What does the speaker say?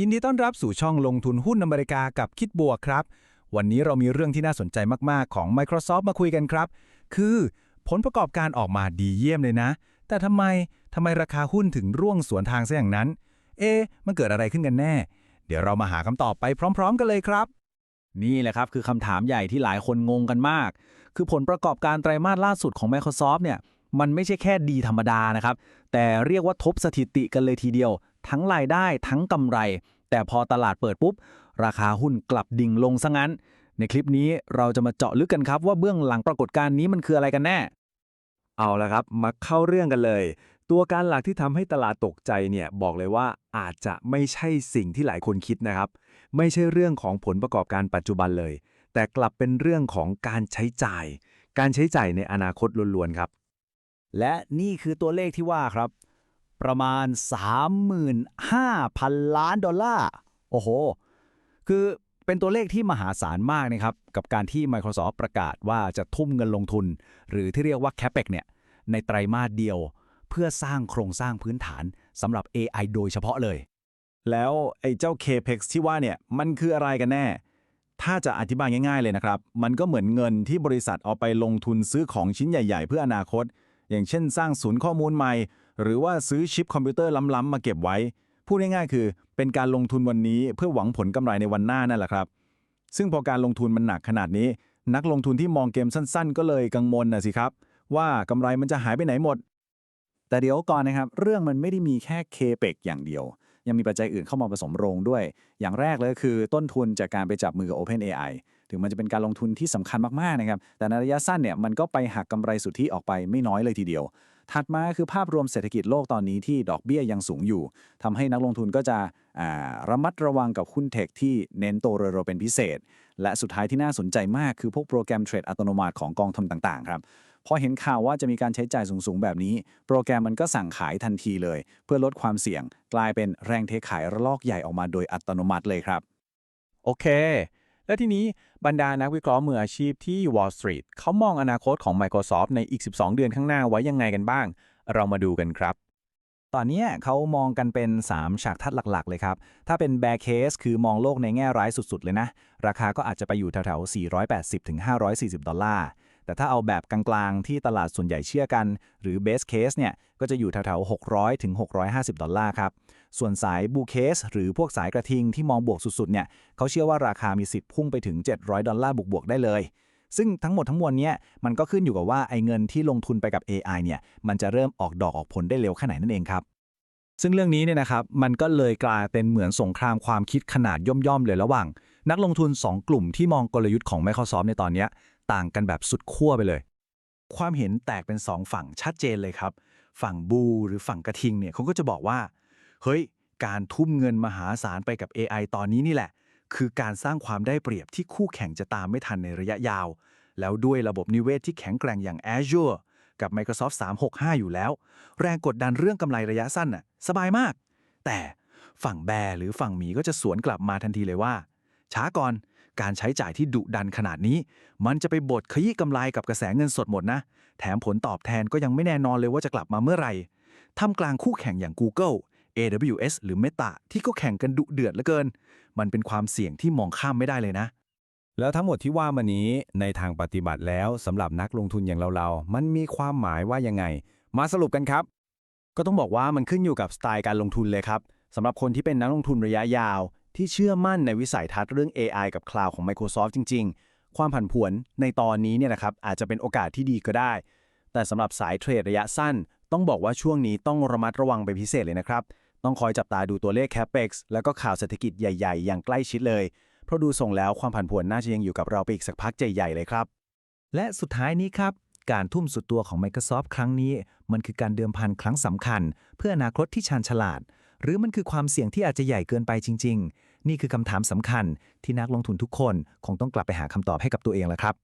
ยินดีต้อนรับสู่ช่องลงทุนหุ้นอเมริกากับคิดบวกครับ วันนี้เรามีเรื่องที่น่าสนใจมาก ๆ ของ Microsoft มาคุยกันครับ คือผลประกอบการออกมาดีเยี่ยมเลยนะ แต่ทำไมทำไมราคาหุ้นถึงร่วงสวนทางซะอย่างนั้น เอ๊ะมันเกิดอะไรขึ้นกันแน่ เดี๋ยวเรามาหาคำตอบไปพร้อม ๆ กันเลยครับ นี่แหละครับคือคำถามใหญ่ที่หลายคนงงกันมาก คือผลประกอบการไตรมาสล่าสุดของ Microsoft เนี่ยมันไม่ใช่แค่ดีธรรมดานะครับ แต่เรียกว่าทบสถิติกันเลยทีเดียว ทั้งรายได้ทั้งกำไร แต่พอตลาดเปิดปุ๊บ ราคาหุ้นกลับดิ่งลงซะงั้น ในคลิปนี้เราจะมาเจาะลึกกันครับว่าเบื้องหลังปรากฏการณ์นี้มันคืออะไรกันแน่ เอาละครับมาเข้าเรื่องกันเลย ตัวการหลักที่ทำให้ตลาดตกใจเนี่ยบอกเลยว่าอาจจะไม่ใช่สิ่งที่หลายคนคิดนะครับ ไม่ใช่เรื่องของผลประกอบการปัจจุบันเลย แต่กลับเป็นเรื่องของการใช้จ่าย การใช้จ่ายในอนาคตล้วนๆครับและนี่คือตัวเลขที่ว่าครับ ประมาณ 35,000 ล้านดอลลาร์ โอ้โห คือเป็นตัวเลขที่มหาศาลมากนะครับ กับการที่ Microsoft ประกาศว่าจะทุ่มเงินลงทุน หรือที่เรียกว่า CAPEX เนี่ย ในไตรมาสเดียว เพื่อสร้างโครงสร้างพื้นฐานสำหรับ AI โดยเฉพาะเลย แล้วไอ้เจ้า CAPEX ที่ว่าเนี่ย มันคืออะไรกันแน่ ถ้าจะอธิบายง่าย ๆเลยนะครับ มันก็เหมือนเงินที่บริษัทเอาไปลงทุนซื้อของชิ้นใหญ่ ๆ เพื่ออนาคต อย่างเช่น สร้างศูนย์ข้อมูลใหม่ หรือว่าซื้อชิปคอมพิวเตอร์ล้ำๆมาเก็บไว้ พูดง่ายๆคือ เป็นการลงทุนวันนี้เพื่อหวังผลกำไรในวันหน้านั่นแหละครับ ซึ่งพอการลงทุนมันหนักขนาดนี้ นักลงทุนที่มองเกมสั้น ๆ ก็เลยกังวลนะสิครับ ว่ากำไรมันจะหายไปไหนหมด แต่เดี๋ยวก่อนนะครับ เรื่องมันไม่ได้มีแค่ CAPEX อย่างเดียว ยังมีปัจจัยอื่นเข้ามาผสมโรงด้วย อย่างแรกเลยคือต้นทุนจากการไปจับมือกับ OpenAI ถึงมันจะเป็นการลงทุนที่สำคัญมาก ๆ นะครับ แต่ในระยะสั้นเนี่ยมันก็ไปหักกำไรสุทธิออกไปไม่น้อยเลยทีเดียว ถัดมาคือภาพรวมเศรษฐกิจโลกตอนนี้ที่ดอกเบี้ยยังสูงอยู่ทำให้นักลงทุนก็จะระมัดระวังกับหุ้นเทคที่เน้นโตเร็วๆเป็นพิเศษ และสุดท้ายที่น่าสนใจมากคือพวกโปรแกรมเทรดอัตโนมัติของกองทุนต่างๆครับพอเห็นข่าวว่าจะมีการใช้จ่ายสูง ๆ แบบนี้ โปรแกรมมันก็สั่งขายทันทีเลย เพื่อลดความเสี่ยง กลายเป็นแรงเทขายระลอกใหญ่ออกมาโดยอัตโนมัติเลยครับ โอเค และทีนี้บรรดานักวิเคราะห์มืออาชีพที่ Wall Street เขามองอนาคตของ Microsoft ในอีก 12 เดือนข้างหน้าไว้ยังไงกันบ้าง เรามาดูกันครับตอนนี้เขามองกันเป็น 3 ฉากทัดหลัก ๆ เลยครับ ถ้าเป็น bear case คือมองโลกในแง่ร้ายสุด ๆ เลยนะ ราคาก็อาจจะไปอยู่แถวๆ 480-540 ดอลลาร์ แต่ถ้าเอาแบบกลางๆ ที่ตลาดส่วนใหญ่เชื่อกัน หรือ base case เนี่ย ก็จะอยู่แถวๆ 600 ถึง 650 ดอลลาร์ครับ ส่วนสาย bull case หรือพวกสายกระทิงที่มองบวกสุดๆ เนี่ยเขาเชื่อว่าราคามีสิทธิ์พุ่งไปถึง 700 ดอลลาร์บวกๆ ได้เลย ซึ่งทั้งหมดทั้งมวลเนี้ยมันก็ขึ้นอยู่กับว่าไอ้เงินที่ลงทุนไปกับ AI เนี่ยมันจะเริ่มออกดอกออกผลได้เร็วแค่ไหนนั่นเองครับซึ่งเรื่องนี้เนี่ยนะครับมันก็เลยกลายเป็นเหมือนสงครามความคิดขนาดย่อมๆเลยระหว่าง นักลงทุน 2 กลุ่มที่มองกลยุทธ์ของ Microsoft ในตอนนี้ ต่างกันแบบสุดขั้วไปเลย ความเห็นแตกเป็น2ฝั่งชัดเจนเลยครับ ฝั่งบูหรือฝั่งกระทิงเนี่ยเขาก็จะบอกว่า เฮ้ย การทุ่มเงินมหาศาลไปกับ AI ตอนนี้นี่แหละ คือการสร้างความได้เปรียบที่คู่แข่งจะตามไม่ทันในระยะยาว แล้วด้วยระบบนิเวศที่แข็งแกร่งอย่าง Azure กับ Microsoft 365 อยู่แล้ว แรงกดดันเรื่องกำไรระยะสั้นน่ะสบายมาก แต่ฝั่งแบร์หรือฝั่งหมีก็จะสวนกลับมาทันทีเลยว่า ช้าก่อน การใช้จ่ายที่ดุดันขนาดนี้ มันจะไปบดขยี้กำไรกับกระแสเงินสดหมดนะ แถมผลตอบแทนก็ยังไม่แน่นอนเลยว่าจะกลับมาเมื่อไหร่ท่ามกลางคู่แข่งอย่าง Google AWS หรือ Meta ที่ก็แข่งกันดุเดือดเหลือเกิน มันเป็นความเสี่ยงที่มองข้ามไม่ได้เลยนะ แล้วทั้งหมดที่ว่ามานี้ในทางปฏิบัติแล้วสำหรับนักลงทุนอย่างเราๆ มันมีความหมายว่ายังไง มาสรุปกันครับ ก็ต้องบอกว่ามันขึ้นอยู่กับสไตล์การลงทุนเลยครับสำหรับคนที่เป็นนักลงทุนระยะยาว ที่เชื่อมั่นในวิสัยทัศน์เรื่อง AI กับ Cloud ของ Microsoft จริง ๆ ความผันผวนในตอนนี้เนี่ยนะครับอาจจะเป็นโอกาสที่ดีก็ได้ แต่สำหรับสายเทรดระยะสั้น ต้องบอกว่าช่วงนี้ต้องระมัดระวังเป็นพิเศษเลยนะครับ ต้องคอยจับตาดูตัวเลข CAPEX แล้วก็ข่าวเศรษฐกิจใหญ่ ๆ อย่างใกล้ชิดเลย เพราะดูส่งแล้วความผันผวนน่าจะยังอยู่กับเราไปอีกสักพักใหญ่ๆเลยครับ และสุดท้ายนี้ครับการทุ่มสุดตัวของ Microsoft ครั้งนี้ มันคือการเดิมพันครั้งสำคัญ เพื่ออนาคตที่ชาญฉลาด หรือมันคือความเสี่ยงที่อาจจะใหญ่เกินไปจริง ๆ นี่คือคำถามสำคัญที่นักลงทุนทุกคน คงต้องกลับไปหาคำตอบให้กับตัวเองแล้วครับ